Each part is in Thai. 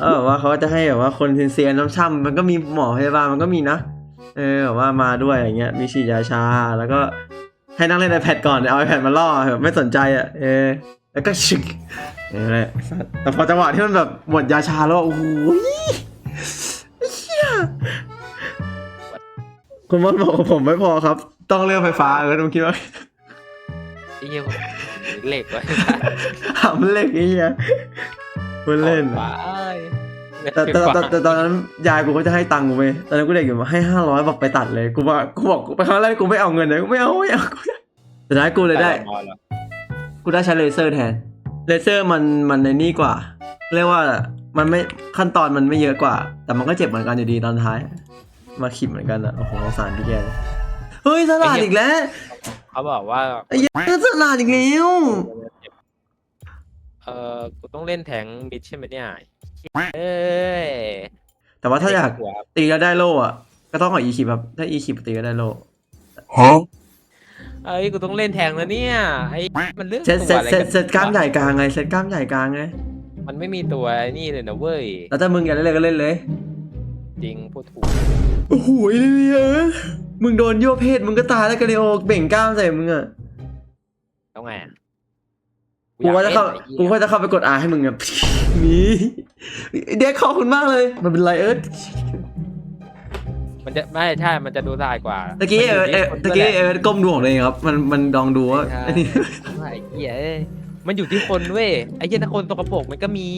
เออแบบว่าเขาก็จะให้แบบว่าคนเซียนๆน้ำช่ำมันก็มีหมอพยาบาลมันก็มีนะ เออแบบว่ามาด้วยอย่างเงี้ย มีฉีดยาชา แล้วก็ให้นั่งเล่น iPad ก่อนเอา iPad มาล่อแบบไม่สนใจอะ เออ แล้วก็ชึกนี่แหละแต่พอจังหวะที่มันแบบหมดยาชาแล้วโอ้โหไอ้เหี้ยคุณมดบอกว่าผมไม่พอครับ ต้องเลือกไฟฟ้าเออผมคิดว่าไอ้เหี้ยเหล็กไว้หำเล็กไอ้เหี้ยมันเล่นว้าอะย แต่แต่แต่แต่ตอนนั้นยายกูก็จะให้ตังค์กูไปตอนนั้นกูเด็กอยู่มาให้ห้าร้อยบอกไปตัดเลยกูว่ากูบอกไปครั้งแรกกูไม่เอาเงินเลยกูไม่เอาไม่เอากูแต่ท้ายกูเลยได้ กูได้ใช้เลเซอร์แทน เลเซอร์มันมันในนี่กว่า เรียกว่ามันไม่ขั้นตอนมันไม่เยอะกว่า แต่มันก็เจ็บเหมือนกันอยู่ดีตอนท้าย มาขิบเหมือนกันอะโอ้โหสงสารพี่แกเลยเฮ้ยสลาดอีกแล้วเขาบอกว่าไอ้เหี้ยสลาดอีกแล้วเออกูต้องเล่นแทงมิดใช่ไหมเนี่ย เอ้ยแต่ว่าถ้าอยากหัวตีแล้วได้โล่อะก็ต้องขออีคิปแบบถ้าอีคิปตีก็ได้โล่เอ้ยกูต้องเล่นแทงแล้วเนี่ยไอ้มันเรื่องเซตตัเซวตอะไรเซกัตเซตกล้ามใหญ่กลางไงเซตกล้ามใหญ่กลางไงมันไม่มีตัวไอ้นี่เลยนะเว้ยแล้วถ้ามึงอยากเล่นอะไรก็เล่นเลย จริงพูดถูกโอ้โหไอ้เนี่ยมึงโดนโยกเพศมึงก็ตายแล้วกันเลยโอเบ่งกล้ามใส่มึงอะแล้วไงอะ กูว่าจะเข้าอยกูล่นไอ้ว่าจะเข้าไปกดอาให้มึงอะนี่เด็กขอบคุณมากเลย มันเป็นไรเอิร์ธมันจะไม่ใช่ มันจะดูได้กว่าตะกี้เอิร์ธเอิร์ธตะกี้เอิร์ธก้มดูของตัวเองครับ มันมันลองดูว่าใช่ไอ้นี่ไอ้เหี้ยเอ้ยมันอยู่ที่คนเว้ยไอ้เหี้ยถ้าคนตกปรกมันก็มี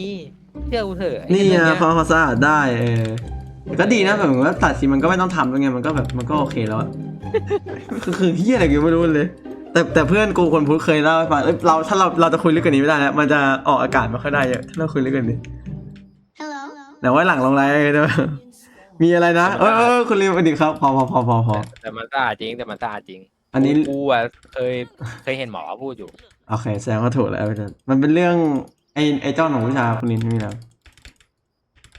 เชื่อกูเถอะไอ้นี่เหี้ยไงเรื่องพอเนี้ยเขาสะอาดได้เออแต่ก็ดีนะแบบว่าตัดสิมันก็ไม่ต้องทำแล้วไงมันก็แบบมันก็โอเคแล้วอะคือคือเฮียอะไรกูไม่รู้เลย แต่แต่เพื่อนกูคนพูดเคยเล่าให้ฟังเอ้ยเราถ้าเราเราจะคุยเรื่องกันนี้ไม่ได้แล้วมันจะออกอากาศไม่ค่อยได้เยอะถ้าเราคุยเรื่องกันนี้ Hello. แต่ว่าหลังลงไลน์จะมีอะไรนะเออเออคุณลิมสวัสดีครับพอพอพอพอพอแต่มันสะอาดจริงแต่มันสะอาดจริงอันนี้กูอะเคยเคยเห็นหมอพูดอยู่โอเคแสดงว่าถูกแล้วอาจารย์มันเป็นเรื่องไอ้ไอ้เจ้าหนูวิชาคุณลินไม่มีแล้ว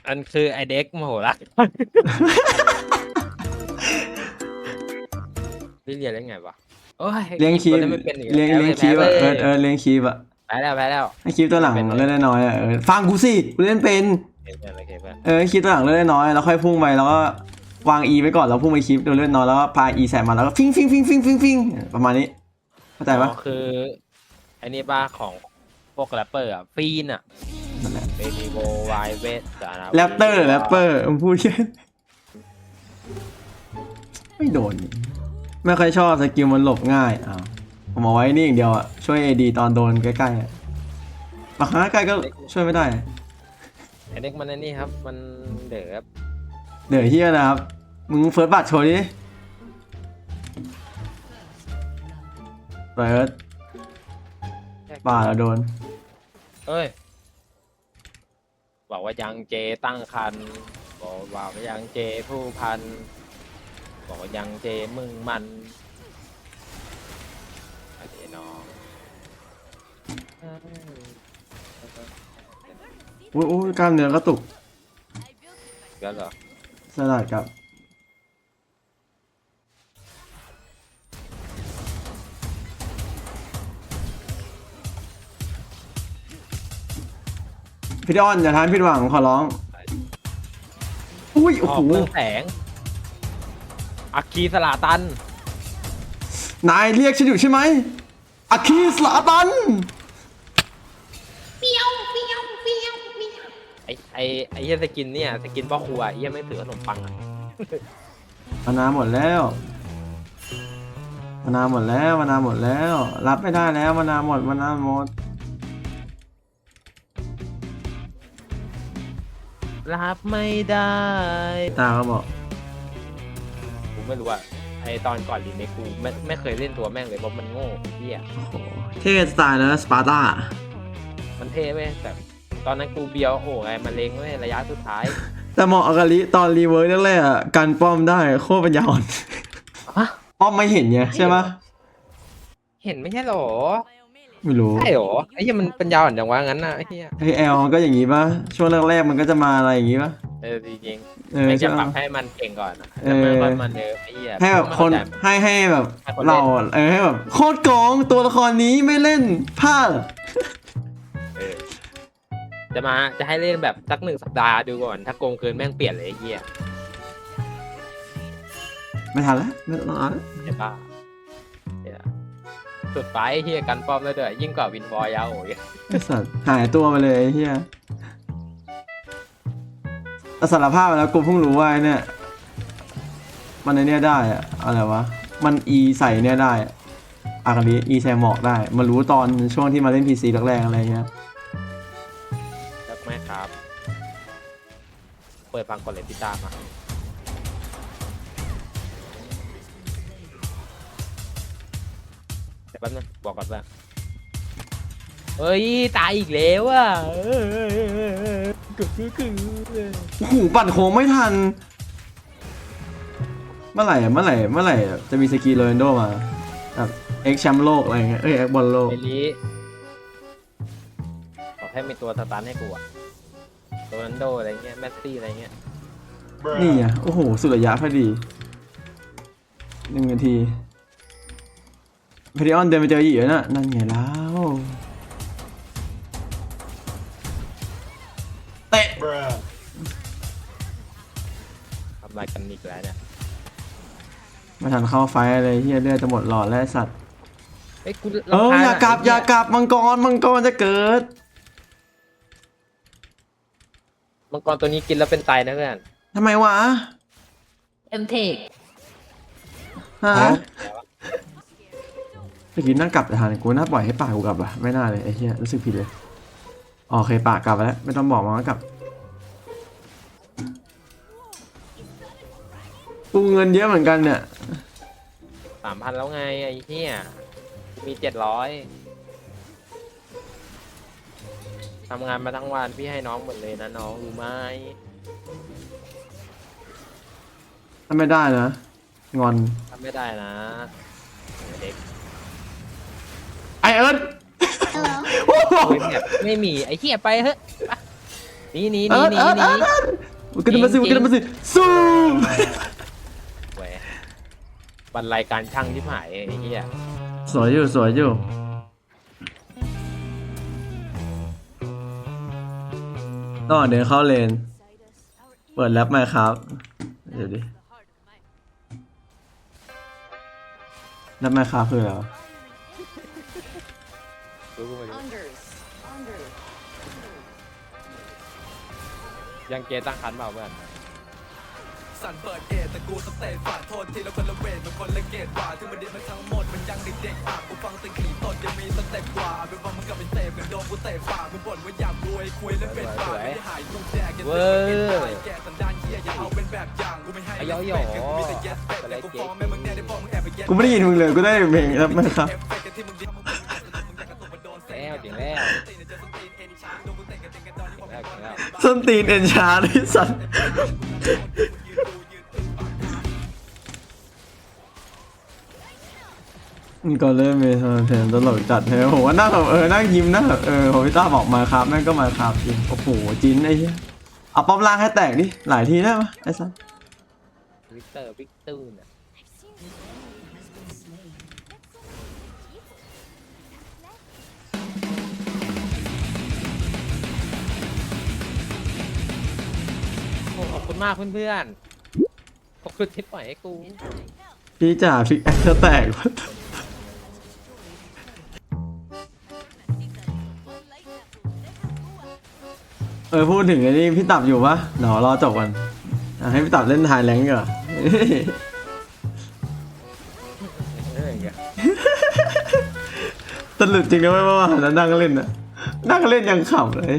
อันคือไอเด็กโมโหละพี่เรียนได้ไงวะ โอ้ยเลี้ยงคีบตัวนั้นไม่เป็นอีกเลี้ยงแพ้เลี้ยงคีบแพ้อะเอเลอยเออเลี้ยงคีบอะแพ้แล้วแพ้แล้ว ให้คีบตัวหลังเป็นเล่นได้น้อยอะเออฟังกูสิกูเล่นเป็นโอเคเพื่อนโอเคเพื่อนเออคีบตัวหลังเล่นได้น้อยแล้วค่อยพุ่งไปแล้วก็วางอีไว้ก่อนแล้วพุ่งไปคีบตัวเล่นน้อยแล้วก็พาอีแสบมาแล้วก็ฟิงฟิงฟิงฟิงฟิงฟิงประมาณนี้เข้าใจปะ อ๋อคือไอ้นี่บ้าของพวกแรปเปอร์อะฟีนอะนั่นแหละ เบบี้โววายเวสสาราแรปเตอร์แรปเปอร์มึงพูดแค่ไม่โดน ไม่ค่อยชอบสกิลมันหลบง่ายอ้าวผมเอาไว้นี่อย่างเดียวอะช่วยเอดีตอนโดนใกล้ๆอะบางครั้งใกล้ๆก็ช่วยไม่ได้ ไอเด็กมันไอ้นี่ครับ มันเดือบเดี๋ยวเฮียนะครับ มึงเฟิร์สบัตรโชว์ดิเปิดป่าแล้วโดน เอ้ย บอกว่ายังเจตั้งคัน บอกว่ายังเจผู้พัน บอกว่ายังเจมึงมันโอเคน้องอุ้ยอุ้ยกล้ามเนื้อกระตุกก็เหรอสลัดกับพี่ดอนอย่าทานผิดหวังขอร้อง อุ้ย โอ้อโหอกเรื่องแสง อาคีสลาตัน นายเรียกฉันอยู่ใช่ไหมอาคีสลาตัน Meow, meow, meow, meow. ไอไอไอเหี้ยสกินเนี่ยสกินพ่อครัวไอ้เหี้ยไม่ถือขนมปังอะมานาหมดแล้วมานาหมดแล้วมานาหมดแล้ว รับไม่ได้แล้วมานาหมดมานาหมดรับไม่ได้ ตาเขาบอก ผมไม่รู้ว่าไอตอนก่อนรีเมคกูไม่ไม่เคยเล่นตัวแม่งเลยเพราะมันโง่เหี้ยโอ้โหเท่สไตล์นะสปาร์ตามันเท่เว้ยแต่ตอนนั้นกูเบียวโอ้ไงมันเลงเว้ยระยะสุดท้ายแต่เหมาะกับลิตอนรีเวิร์กแรกๆอะกันป้อมได้โคตรปัญญาอ่อน ฮะป้อมไม่เห็นไงใช่ปะเห็นไม่ใช่หรอ ไม่รู้ใช่หรอไอ้เหี้ยมันปัญญาอ่อนอย่างว่างั้นน่ะไอ้เหี้ยไอแอลมันก็อย่างงี้ปะช่วงแรกๆมันก็จะมาอะไรอย่างงี้ปะเออจริงเอๆอไม่ใช่จะปรับปะให้มันเก่งก่อนอะเอแล้วอมันค่อยมันเดิมไอ้เหี้ยให้แบบคนไม่เข้าใจ ให้ให้แบบให้คนเล่น เราเออให้แบบโคตรโกงตัวละครนี้ไม่เล่นพลาดเออจะมาจะให้เล่นแบบสักหนึ่งสัปดาห์ดูก่อน ถ้าโกงเกินแม่งเปลี่ยนเลยไอ้เหี้ยไม่ทันแล้วไม่ต้องเอาแล้ว ใช่ปะเนี่ย สุดไปไอ้เหี้ยกันป้อมแล้วด้วยยิ่งกว่าวินบอยยาวโอ้ยไอ้สัตว์หายตัวมาเลยไอ้เฮียแต่สารภาพไปแล้วกูเพิ่งรู้ว่าไอ้เนี่ย มันในเนี่ยได้อะอะไรวะ มันอีใส่เนี่ยได้อะอากาลีอีใส่หมอกได้ มารู้ตอนช่วงที่มาเล่นพีซีแรกๆอะไรเงี้ยรักแม่ครับ เปิดฟังก่อนเลยพี่ตามมา แป๊บนึงบอกก่อนว่าเฮ้ยตายอีกแล้วอะเออเออเออเออคือคือคือโอ้โหปั่นโค้งไม่ทัน เมื่อไหร่อะเมื่อไหร่เมื่อไหร่จะมีสกีโรนลโดมาแบบเอ็กแชมป์โลกอะไรเงี้ยเอ้ยเอ็กบอลโลกไอ้ลีขอแค่มีตัวสตาร์ทให้กูอะโรนัลโดอะไรเงี้ยแมสซี่อะไรเงี้ยนี่อะโอ้โห สุดระยะพอดีหนึ่งนาที พอดีออนเดินไปเจอหยีแล้วน่ะนั่นไงแล้วเตะทำลายกันอีกแล้วเนี่ยไมาทันเข้าไฟอะไรเฮียเลือดจะหมดหลอดแล้วไอ้สัตว์เอ้ยกูเออรำคญอย่ากลับไเหี้อย่ากลับมังกรมังกรจะเกิดมังกรตัวนี้กินแล้วเป็นไตนะเพื่อนทำไมวะเอ็มเทคฮะ เมื่อกี้นั่งกลับแต่ทันกูน่าปล่อยให้ป่ากูกลับอะไม่น่าเลยไอ้เหี้ยรู้สึกผิดเลยอ๋อโอเคป่ากลับไปแล้ว ไม่ต้องบอกมันว่ากลับกูเงินเยอะเหมือนกันเนี่ยสามพันแล้วไงไอ้เหี้ยมีเจ็ดร้อยทำงานมาทั้งวันพี่ให้น้องหมดเลยนะน้องรู้ไหมถ้าไม่ได้นะ งอนทำไม่ได้นะเด็ก ไอเอิร์ธ Hello โอ้โหโอ้ยแบบไม่มีไอ้เหี้ยไปเฮ้ยไปหนี่นี่เอินี่ร์ธนี่เอิร์ธนี่เอิร์ธเอิร์ธมันขึ้นมาสิมันขึ้นมาสิสู้แหวบรรลัยการช่างที่หายไอ้เหี้ยสวยอยู่สวยอยู่ต้องเดินเข้าเลน เปิดแรปมาครับ เดี๋ยวดิแรปมาครับคืออะไรวะ รู้กูมาดิยังเกตั้งคันเปล่าเพื่อนสั่นเปิดเอทแต่กูสเตตฝาดโทษทีละคนละเวทมันคนละเกตกว่าที่มันเดียมันทั้งหมดมันยังเด็กๆอะกูฟังติงขีตดยังมีสเต็ปกว่าเป็นว่ามึงกับเป็นเตะกันโดนกูเตะฝ่ามึงบ่นว่าอยากรวยคุยแล้วเป็นฝ่าไม่ได้หายกูแดกกันเตะกินได้แกสันดานเฮียอย่าเอาเป็นแบบอย่างกูไม่ให้ไอ้ย่อยเฟกกันกูมีแต่เย็ดเป็ดแต่กูฟ้องแม่มึงเนี่ยได้ฟ้องมึงแอบไปเย็ดกูไม่ได้ยินมึงเลยกูได้เพลงแรปมาครับ เอฟเฟก ส้นตีนเอ็นชาร์ไอ้สัตว์มันก็เริ่มมีเพลงตลกจัดเฮ้ยผมว่านั่งแบบเออนั่งยิ้มนะแบบเออพอพี่ต้าบอกมาครับแม่งก็มาครับจริงโอ้โหจินไอ้เหี้ยเอาป้อมล่างให้แตกดิหลายทีได้ปะไอ้สัสวิกเตอร์วิกตูนอะ อ้ขอบคุณมากเพื่อนๆขอบคุณที่ปล่อยให้กูพี่จ่าพิกแอคจะแตก เออพูดถึงไอ้นี่พี่ตับอยู่ปะเดี๋ยวรอจบกันอะให้พี่ตับเล่นทายแรงก์ก่อน เอออย่างเงี้ยตลุดจริงนะเว้ยเมื่อวานนะนั่งเล่นนะนั่งเล่นยังขำเลย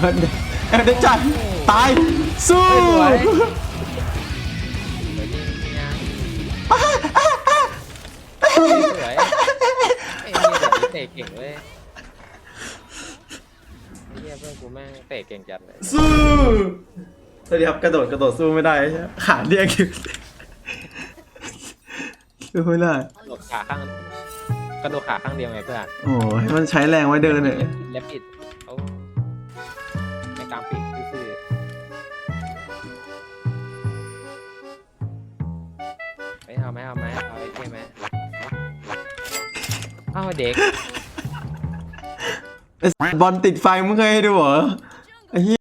เออเออได้ใจตาย สู้สวยจริงเนี่ยสวยไอ้เนี่ยเตะเก่งเว้ยไอ้เหี้ยเพื่อนกูแม่งเตะเก่งจัดเลยสู้สวัสดีครับกระโดดกระโดดสู้ไม่ได้ใช่ไหมขาเรียกอยู่สู้ไม่ได้หลบขาข้างนั้นกระโดดขาข้างเดียวไงเพื่อนโอ้ยมันใช้แรงไว้เดินเนี่ย แลปปิด เอาไหมเอาไหมเอาไอ้เท่ไหมเอาเด็กไอ้บอลติดไฟมึงเคยให้ดูเหรอไอ้เหี้ย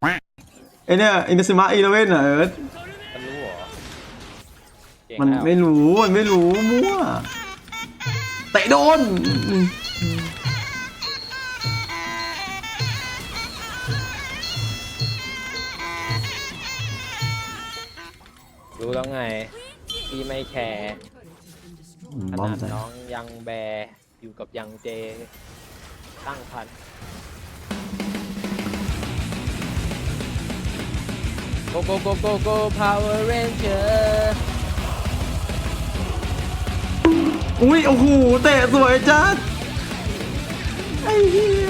ไอ้เนี่ยอินเดซิมาอีเลเว่นอะเอิร์ธมันรู้เหรอเก่งมันแล้วไม่รู้มันไม่รู้มั่วเตะโดนรู้แล้วไงพี่ไม่แคร์ ขบอมนาดใส่น้องยังแบร์อยู่กับยังเจตั้งพันโกโกโกโกโก power ranger อุ้ยโอ้โหเตะสวยจัดไอ้เหี้ย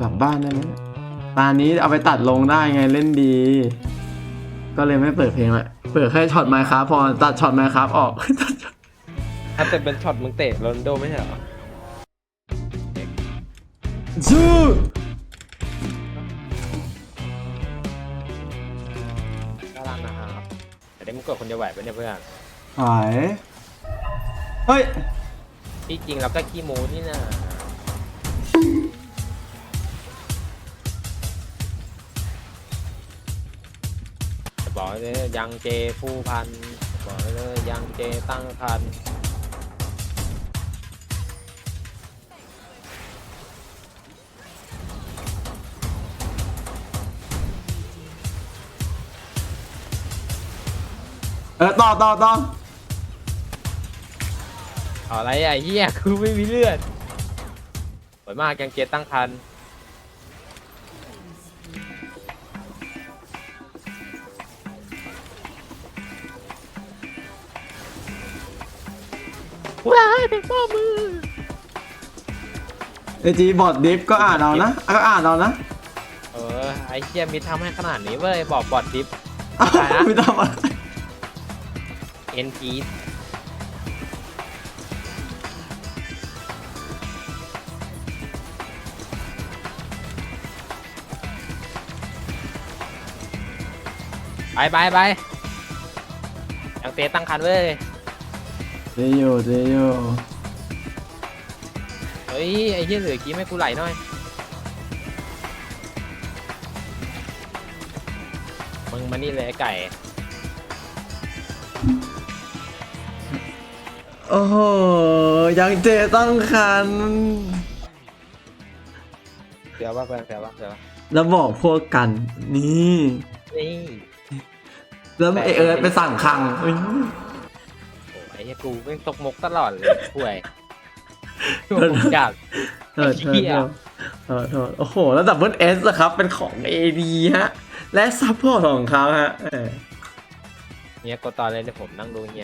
กลับบ้านได้ไหมเนี่ย ตอนนี้เอาไปตัดลงได้ไงเล่นดี ก็เลยไม่เปิดเพลงละเปิดแค่ช็อตไมค์ครับพอตัดช็อตไมค์ครับออกตัดช็อตถ้าแต่เป็นช็อตมึงเตะโรนลโดไม่ใช่เหรอชื่อก็รักนะครับแต่ได้มึงกดคนเดียวไหวปะเนี่ยเพื่อนหายเฮ้ย ที่จริงเราก็ขี้โม้นี่นะ บอกเลยยังเจผู้พันบอกเลยยังเจตั้งพันเออต่อต่อต่อเอาอะไรอะเฮียคือไม่มีเลือดสวยมากยังเจตั้งพัน ว้ายเป็นพ่อมือไอจีบอดดิฟก็อ่านเอานะก็อ่านเอานะเออไอ้เฮียมิทำให้ขนาดนี้เว้ยบอกบอดดิฟอ้าวตายละไม่ต้องอะไรเอ็นพีดไปไปไปยังเตะตั้งคันเว้ย เจโยเจโยเฮ้ยไอ้เหี้ยเหลือกี้ไม่กูไหลหน่อยมึงมานี่เลยไอ้ไก่โอ้โห ยังเจตั้งคัน เสียวป่ะเพื่อนเสียวป่ะเสียวป่ะแล้วบอกพวกกัน นี่ นี่ แล้วไอเอิร์ธไปสั่งคังอุ๊ยโอ้ไอ้เหี้ยกูเป็นตกมกตลอดเลยป่วยกูจัดโทษโทษไอ้เหี้ยโทษโทษโอ้โห แล้วดับเบิลเอสครับ เป็นของ AD ฮะ และซัพพอร์ตของเขาฮะเออ เนี่ยกดตอนเลยเดี๋ยวผมนั่งดูเฮีย